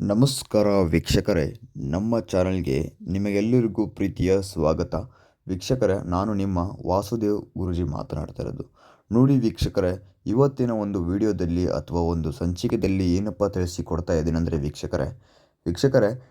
ನಮಸ್ಕಾರ ವೀಕ್ಷಕರೇ, ನಮ್ಮ ಚಾನಲ್ಗೆ ನಿಮಗೆಲ್ಲರಿಗೂ ಪ್ರೀತಿಯ ಸ್ವಾಗತ. ವೀಕ್ಷಕರೇ, ನಾನು ನಿಮ್ಮ ವಾಸುದೇವ್ ಗುರುಜಿ ಮಾತನಾಡ್ತಾ ಇರೋದು. ನೋಡಿ ವೀಕ್ಷಕರೇ, ಇವತ್ತಿನ ಒಂದು ವಿಡಿಯೋದಲ್ಲಿ ಅಥವಾ ಒಂದು ಸಂಚಿಕೆಯಲ್ಲಿ ಏನಪ್ಪ ತಿಳಿಸಿಕೊಡ್ತಾ ಇದ್ದೀನಿ ಅಂದರೆ ವೀಕ್ಷಕರೇ ವೀಕ್ಷಕರೇ,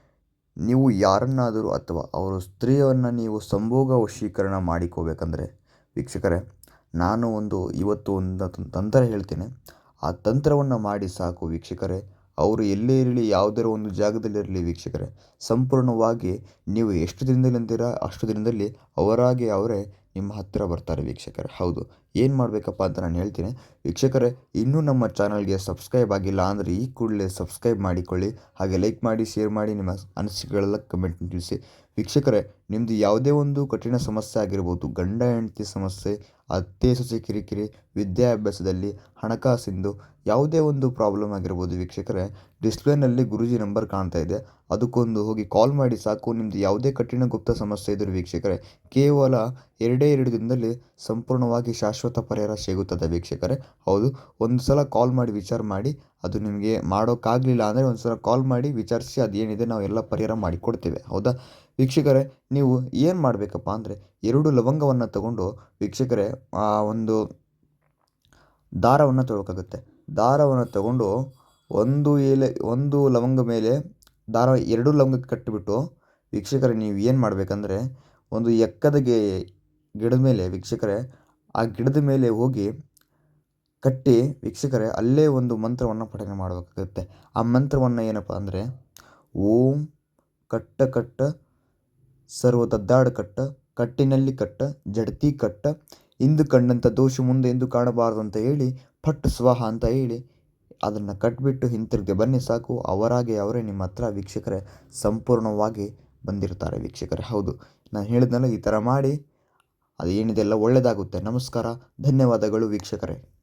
ನೀವು ಯಾರನ್ನಾದರೂ ಅಥವಾ ಅವರ ಸ್ತ್ರೀಯನ್ನು ನೀವು ಸಂಭೋಗ ವಶೀಕರಣ ಮಾಡಿಕೋಬೇಕಂದ್ರೆ, ವೀಕ್ಷಕರೇ, ನಾನು ಒಂದು ಇವತ್ತು ಒಂದು ತಂತ್ರ ಹೇಳ್ತೇನೆ. ಆ ತಂತ್ರವನ್ನು ಮಾಡಿ ಸಾಕು ವೀಕ್ಷಕರೇ. ಅವರು ಎಲ್ಲೇ ಇರಲಿ ಯಾವುದರ ಒಂದು ಜಾಗದಲ್ಲಿರಲಿ ವೀಕ್ಷಕರೇ. ಸಂಪೂರ್ಣವಾಗಿ ನೀವು ಎಷ್ಟು ದಿನದಲ್ಲಿಂದಿರ ಅಷ್ಟು ದಿನದಲ್ಲಿ ಅವರಾಗಿ ಅವರೇ ನಿಮ್ಮ ಹತ್ತಿರ ಬರ್ತಾರೆ ವೀಕ್ಷಕರೇ. ಹೌದು ಏನು ಮಾಡಬೇಕಪ್ಪ ಅಂತ ನಾನು ಹೇಳ್ತೀನಿ. ವೀಕ್ಷಕರೇ, ಇನ್ನೂ ನಮ್ಮ ಚಾನಲ್ಗೆ ಸಬ್ಸ್ಕ್ರೈಬ್ ಆಗಿಲ್ಲ ಅಂದರೆ ಈ ಕೂಡಲೇ ಸಬ್ಸ್ಕ್ರೈಬ್ ಮಾಡಿಕೊಳ್ಳಿ. ಹಾಗೆ ಲೈಕ್ ಮಾಡಿ, ಶೇರ್ ಮಾಡಿ ನಿಮ್ಮ ಅನಿಸಿಕೆಗಳೆಲ್ಲ ಕಮೆಂಟ್ ತಿಳಿಸಿ. ವೀಕ್ಷಕರೇ ನಿಮ್ಮದು ಯಾವುದೇ ಒಂದು ಕಠಿಣ ಸಮಸ್ಯೆ ಆಗಿರ್ಬೋದು, ಗಂಡ, ಹೆಂಡತಿ ಸಮಸ್ಯೆ, ಅತ್ತೆ, ಸೊಸೆ, ಕಿರಿಕಿರಿ, ವಿದ್ಯಾಭ್ಯಾಸದಲ್ಲಿ ಹಣಕಾಸಿಂದು ಯಾವುದೇ ಒಂದು ಪ್ರಾಬ್ಲಮ್ ಆಗಿರ್ಬೋದು ವೀಕ್ಷಕರೇ ಡಿಸ್ಪ್ಲೇನಲ್ಲಿ ಗುರುಜಿ ನಂಬರ್ ಕಾಣ್ತಾ ಇದೆ. ಅದಕ್ಕೊಂದು ಹೋಗಿ ಕಾಲ್ ಮಾಡಿ ಸಾಕು. ನಿಮ್ಮದು ಯಾವುದೇ ಕಠಿಣ ಗುಪ್ತ ಸಮಸ್ಯೆ ಇದ್ದರೂ ವೀಕ್ಷಕರೇ, ಕೇವಲ ಎರಡೇ ಎರಡು ದಿನದಲ್ಲಿ ಸಂಪೂರ್ಣವಾಗಿ ಶಾಶ್ವತ ಪರಿಹಾರ ಸಿಗುತ್ತದೆ ವೀಕ್ಷಕರೇ? ಹೌದು, ಒಂದು ಸಲ ಕಾಲ್ ಮಾಡಿ ವಿಚಾರ ಮಾಡಿ, ಅದು ನಿಮಗೆ ಮಾಡೋಕ್ಕಾಗಲಿಲ್ಲ ಅಂದರೆ ಒಂದು ಸಲ ಕಾಲ್ ಮಾಡಿ ವಿಚಾರಿಸಿ ಅದೇನಿದೆ ನಾವು ಎಲ್ಲ ಪರಿಹಾರ ಮಾಡಿಕೊಡ್ತೇವೆ. ಹೌದಾ? ವೀಕ್ಷಕರೇ, ನೀವು ಏನು ಮಾಡಬೇಕಪ್ಪ ಅಂದರೆ, ಎರಡು ಲವಂಗವನ್ನು ತಗೊಂಡು ವೀಕ್ಷಕರೇ, ಆ, ಒಂದು ದಾರವನ್ನು ತೊಳೋಕ್ಕಾಗುತ್ತೆ ದಾರವನ್ನು ತಗೊಂಡು ಒಂದು ಎಲೆ, ಒಂದು ಲವಂಗ ಮೇಲೆ ದಾರ, ಎರಡು ಲವಂಗಕ್ಕೆ ಕಟ್ಟಿಬಿಟ್ಟು ವೀಕ್ಷಕರೇ, ನೀವು ಏನು ಮಾಡಬೇಕಂದ್ರೆ, ಒಂದು ಎಕ್ಕದ ಗಿಡದ ಮೇಲೆ ವೀಕ್ಷಕರೇ ಆ ಗಿಡದ ಮೇಲೆ ಹೋಗಿ ಕಟ್ಟಿ ವೀಕ್ಷಕರೇ, ಅಲ್ಲೇ ಒಂದು ಮಂತ್ರವನ್ನು ಪಠನೆ ಮಾಡಬೇಕಾಗುತ್ತೆ. ಆ ಮಂತ್ರವನ್ನು ಏನಪ್ಪ ಅಂದರೆ, ಓಂ ಕಟ್ಟ ಕಟ್ಟ, ಸರ್ವ ದದ್ದಾಡ ಕಟ್ಟ, ಕಟ್ಟಿನಲ್ಲಿ ಕಟ್ಟ, ಜಡತಿ ಕಟ್ಟ, ಇಂದು ಕಂಡಂಥ ದೋಷ ಮುಂದೆ ಎಂದು ಕಾಣಬಾರದು ಅಂತ ಹೇಳಿ ಪಟ್ಟು ಸ್ವಾಹ ಅಂತ ಹೇಳಿ ಅದನ್ನು ಕಟ್ಬಿಟ್ಟು ಹಿಂತಿರುಗಿ ಬನ್ನಿ ಸಾಕು, ಅವರಾಗೆ ಅವರೇ ನಿಮ್ಮ ಹತ್ರ ವೀಕ್ಷಕರೇ ಸಂಪೂರ್ಣವಾಗಿ ಬಂದಿರ್ತಾರೆ ವೀಕ್ಷಕರೇ. ಹೌದು, ನಾನು ಹೇಳಿದ್ನಲ್ಲ ಈ ಥರ ಮಾಡಿ ಅದು ಏನಿದೆ ಎಲ್ಲ ಒಳ್ಳೆಯದಾಗುತ್ತೆ ನಮಸ್ಕಾರ. ಧನ್ಯವಾದಗಳು ವೀಕ್ಷಕರೇ.